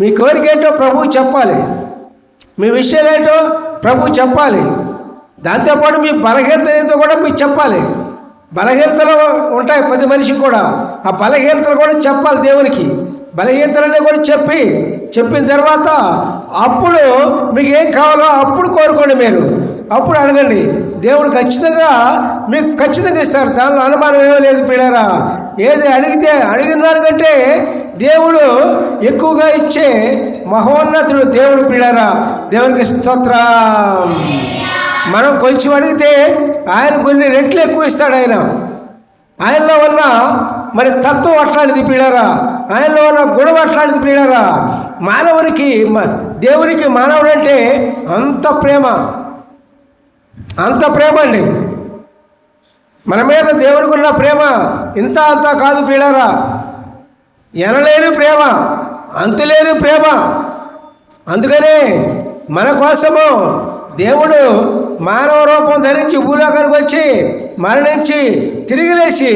మీ కోరిక ఏంటో ప్రభువు చెప్పాలి. మీ విషయాలు ఏంటో ప్రభు చెప్పాలి. దాంతోపాటు మీ బలహీనత ఏంటో కూడా మీకు చెప్పాలి. బలహీనతలు ఉంటాయి ప్రతి మనిషికి కూడా. ఆ బలహీనతలు కూడా చెప్పాలి దేవునికి. బలహీనతలనే కూడా చెప్పి చెప్పిన తర్వాత అప్పుడు మీకు ఏం కావాలో అప్పుడు కోరుకోండి మీరు. అప్పుడు అడగండి. దేవుడు ఖచ్చితంగా మీకు ఖచ్చితంగా ఇస్తారు. దానిలో అనుమానం ఏమీ లేదు పిల్లరా ఏది అడిగితే అడిగిన దానికంటే దేవుడు ఎక్కువగా ఇచ్చే మహోన్నతుడు దేవుడు పిల్లరా దేవునికి స్తోత్రం. మనం కొంచెం అడిగితే ఆయన కొన్ని రెట్లు ఎక్కువ ఇస్తాడు ఆయన. ఆయనలో ఉన్న మరి తత్వం అట్లాంటిది పీడారా ఆయనలో ఉన్న గుణం అట్లాంటిది పీడారా మానవునికి దేవునికి మానవుడు అంటే అంత ప్రేమ. అంత ప్రేమ అండి. మన మీద దేవునికి ఉన్న ప్రేమ ఇంత అంత కాదు పీడారా ఎనలేని ప్రేమ అంతులేని ప్రేమ. అందుకనే మన కోసము దేవుడు మానవ రూపం ధరించి భూలోకానికి వచ్చి మరణించి తిరిగి లేచి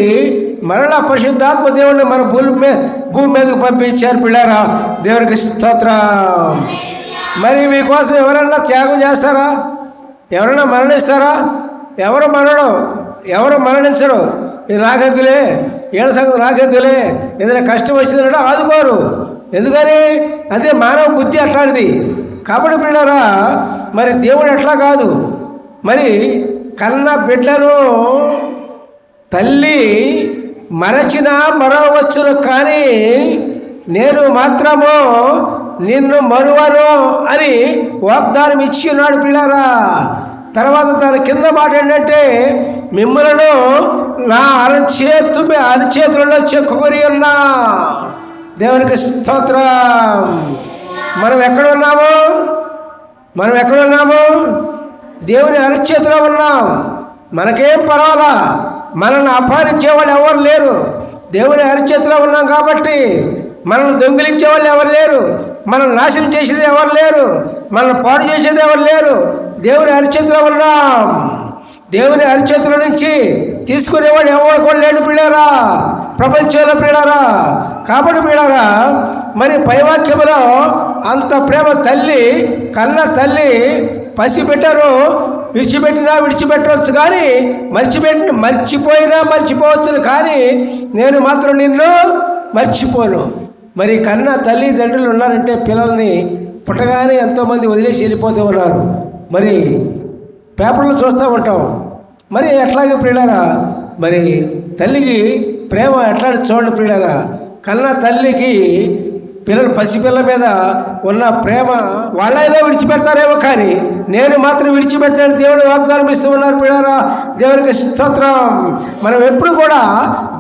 మరలా పరిశుద్ధాత్మ దేవుడిని మన భూమి మీద భూమి మీదకు పంపించారు పిల్లారా. దేవునికి స్తోత్రం. మరి మీకోసం ఎవరన్నా త్యాగం చేస్తారా? ఎవరైనా మరణిస్తారా? ఎవరు మరణం ఎవరు మరణించరు? ఇది నాకెందులే ఏళ్ళ సంగతి నాకెందులే ఏదైనా కష్టం వచ్చిందంటే ఆదుకోరు. ఎందుకని? అదే మానవ బుద్ధి అట్లాంటిది. కాబట్టి బిడ్డారా మరి దేవుడు ఎట్లా కాదు. మరి కన్న బిడ్డను తల్లి మరచినా మరవచ్చును కానీ నేను మాత్రము నిన్ను మరువను అని వాగ్దానం ఇచ్చి ఉన్నాడు పిల్లారా తర్వాత తన కింద మాట ఏంటంటే మిమ్మలను నా అరచేతు అరచేతులలో చెక్కుకొని ఉన్నా. దేవునికి స్తోత్రం. మనం ఎక్కడ ఉన్నాము? మనం ఎక్కడ ఉన్నాము? దేవుని అరచేతిలో ఉన్నాం. మనకేం పర్వాలా? మనల్ని అపహరించే వాళ్ళు ఎవరు లేరు. దేవుని అరచేతిలో ఉన్నాం కాబట్టి మనల్ని దొంగిలించే వాళ్ళు ఎవరు లేరు. మనం నాశనం చేసేది ఎవరు లేరు. మనల్ని పాడు చేసేది ఎవరు లేరు. దేవుని అరచేతిలో ఉన్నాం. దేవుని అరిచేతుల నుంచి తీసుకునేవాడు ఎవరు కూడా లేడు పిల్లారా ప్రపంచంలో పిల్లారా కాబట్టి పిల్లారా మరి పైవాక్యంలో అంత ప్రేమ తల్లి కన్న తల్లి పసిబిడ్డను విడిచిపెట్టినా విడిచిపెట్టవచ్చు కానీ మర్చిపెట్టి మర్చిపోయినా మర్చిపోవచ్చును కానీ నేను మాత్రం నిన్ను మర్చిపోను. మరి కన్న తల్లిదండ్రులు ఉన్నారంటే పిల్లల్ని పుట్టగానే ఎంతోమంది వదిలేసి వెళ్ళిపోతూ ఉన్నారు. మరి పేపర్లు చూస్తూ ఉంటాం. మరి ఎట్లాగే ప్రియులారా? మరి తల్లికి ప్రేమ ఎట్లా చూడండి ప్రియులారా? కన్న తల్లికి పిల్లలు పసిపిల్ల మీద ఉన్న ప్రేమ వాళ్ళైనా విడిచిపెడతారేమో కానీ నేను మాత్రం విడిచిపెట్టినని దేవుడు వాగ్దానం ఇస్తూ ఉన్నారు పిల్లారా దేవునికి స్తోత్రం. మనం ఎప్పుడు కూడా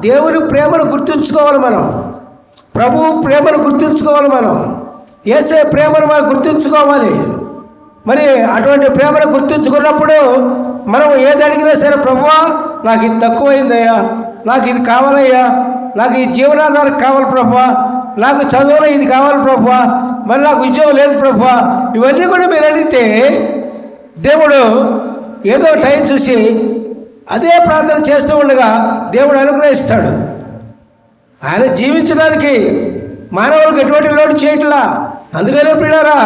దేవుని ప్రేమను గుర్తుంచుకోవాలి మనం. ప్రభు ప్రేమను గుర్తుంచుకోవాలి మనం. ఏసే ప్రేమను మనం గుర్తుంచుకోవాలి. మరి అటువంటి ప్రేమను గుర్తుంచుకున్నప్పుడు మనం ఏది అడిగినా సరే ప్రభువా నాకు ఇది తక్కువైందయ్యా నాకు ఇది కావాలయ్యా నాకు ఈ జీవనాధారం కావాలి ప్రభువా నాకు చదువులో ఇది కావాలి ప్రభువా మరి నాకు ఉద్యోగం లేదు ప్రభువా. ఇవన్నీ కూడా మీరు అడిగితే దేవుడు ఏదో టైం చూసి అదే ప్రార్థన చేస్తూ ఉండగా దేవుడు అనుగ్రహిస్తాడు. ఆయన జీవించడానికి మానవులకు ఎటువంటి లోటు చేయట్లా? అందుకనే పిల్లరా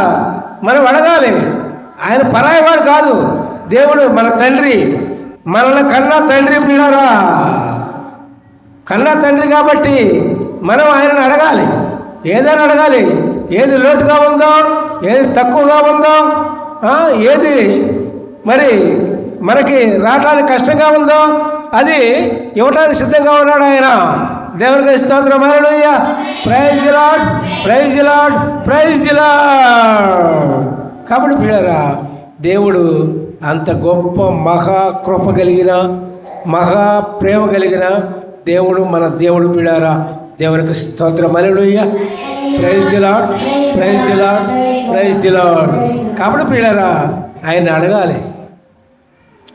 మనం అడగాలి. ఆయన పరాయవాడు కాదు. దేవుడు మన తండ్రి మనల్ని కన్నా తండ్రి పిల్లరా కన్నా తండ్రి కాబట్టి మనం ఆయనను అడగాలి. ఏదైనా అడగాలి. ఏది లోటుగా ఉందో ఏది తక్కువగా ఉందో ఏది మరి మనకి రావడానికి కష్టంగా ఉందో అది ఇవ్వడానికి సిద్ధంగా ఉన్నాడు ఆయన. దేవునికి స్తోత్రం. Hallelujah. Praise the Lord praise the Lord praise the Lord కాబట్టి పిల్లరా దేవుడు అంత గొప్ప మహా కృప కలిగిన మహా ప్రేమ కలిగిన దేవుడు మన దేవుడు బిడారా దేవునికి స్తోత్రం. Hallelujah. Praise the praise the praise the కాబట్టి పిల్లరా ఆయన అడగాలి.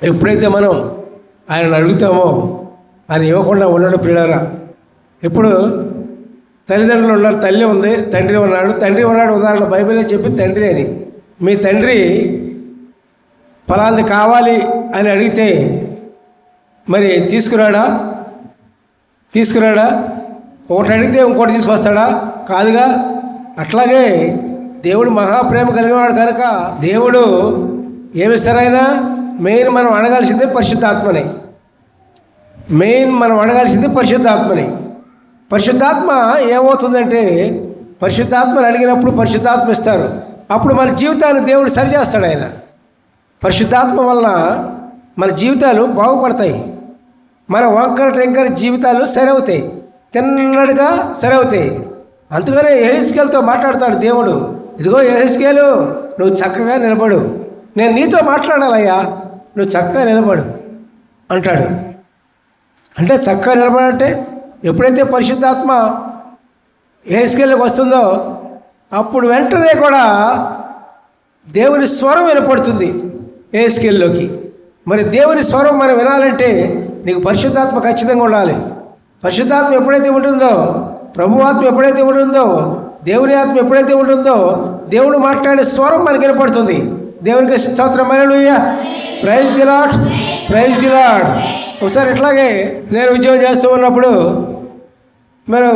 ఎప్పుడైతే మనం ఆయన అడుగుతామో ఆయన ఇవ్వకుండా ఉన్నాడు పిల్లరా ఇప్పుడు తల్లిదండ్రులు ఉన్నారు తల్లి ఉంది తండ్రి ఉన్నాడు తండ్రి ఉన్నాడు ఉదాహరణ బైబిల్ చెప్పి తండ్రి అని. మీ తండ్రి ఫలాంది కావాలి అని అడిగితే మరి తీసుకురాడా? తీసుకురాడా? ఒకటి అడిగితే ఇంకోటి తీసుకొస్తాడా? కాదుగా. అట్లాగే దేవుడు మహాప్రేమ కలిగినవాడు కనుక దేవుడు ఏమిస్తారైనా మెయిన్ మనం అడగాల్సిందే పరిశుద్ధాత్మనే. మెయిన్ మనం అడగాల్సింది పరిశుద్ధాత్మని. పరిశుద్ధాత్మ ఏమవుతుందంటే పరిశుద్ధాత్మని అడిగినప్పుడు పరిశుద్ధాత్మ ఇస్తారు. అప్పుడు మన జీవితాన్ని దేవుడు సరిచేస్తాడు ఆయన. పరిశుద్ధాత్మ వలన మన జీవితాలు బాగుపడతాయి. మన వంకర టెంకర జీవితాలు సరవుతాయి తిన్నడుగా సరవుతాయి అందుకనే ఏహెస్కేల్తో మాట్లాడతాడు దేవుడు. ఇదిగో ఏహెస్కేలు నువ్వు చక్కగా నిలబడు. నేను నీతో మాట్లాడాలయ్యా. నువ్వు చక్కగా నిలబడు అంటాడు. అంటే చక్కగా నిలబడంటే ఎప్పుడైతే పరిశుద్ధాత్మ ఏ వస్తుందో అప్పుడు వెంటనే కూడా దేవుని స్వరం వినపడుతుంది. ఏ స్కేల్లోకి మరి దేవుని స్వరం మనం వినాలంటే నీకు పరిశుద్ధాత్మ ఖచ్చితంగా ఉండాలి. పరిశుద్ధాత్మ ఎప్పుడైతే ఉంటుందో ప్రభువాత్మ ఎప్పుడైతే ఉంటుందో దేవుని ఆత్మ ఎప్పుడైతే ఉంటుందో దేవుడు మాట్లాడే స్వరం మనకి వినపడుతుంది. దేవునికి స్తోత్రం. మరలుయ్య praise the Lord praise the Lord ఒకసారి ఇట్లాగే నేను ఉద్యోగం చేస్తూ ఉన్నప్పుడు మేము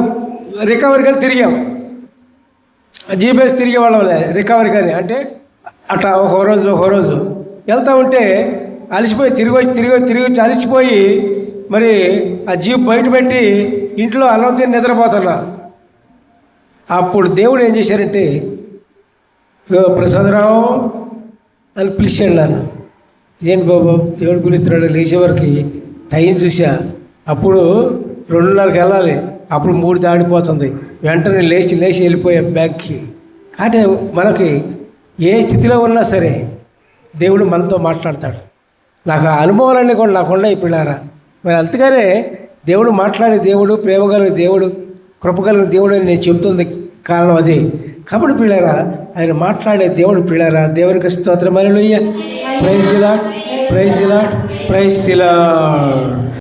రికవరీ కానీ తిరిగాం. జీపీఎస్ తిరిగే వాళ్ళంలే రికవరీ కానీ. అంటే అట్లా ఒక రోజు ఒక రోజు. వెళ్తూ ఉంటే అలసిపోయి తిరిగి వచ్చి తిరిగి తిరిగి వచ్చి అలసిపోయి మరి ఆ జీప్ బయట పెట్టి ఇంట్లో అన్నం తిని నిద్రపోతున్నా. అప్పుడు దేవుడు ఏం చేశారంటే ప్రసాదరావు అని పిలిచాడు నన్ను. ఏంటి బాబు? దేవుడు పిలుస్తున్నాడు లేచే వరకు టైం చూసా అప్పుడు రెండున్నరకి వెళ్ళాలి. అప్పుడు మూడు దాడిపోతుంది. వెంటనే లేచి లేచి వెళ్ళిపోయా బ్యాంక్కి. కానీ మనకి ఏ స్థితిలో ఉన్నా సరే దేవుడు మనతో మాట్లాడతాడు. నాకు ఆ అనుభవాలన్నీ కూడా నాకు ఉన్నాయి పిల్లారా. మరి అంతగానే దేవుడు మాట్లాడే దేవుడు ప్రేమ దేవుడు కృపగలిగిన దేవుడు అని నేను చెబుతుంది కారణం అది. కాబట్టి పిల్లారా ఆయన మాట్లాడే దేవుడు పిల్లారా దేవునికి స్తోత్రం. Alleluia praise the Lord praise the Lord praise the Lord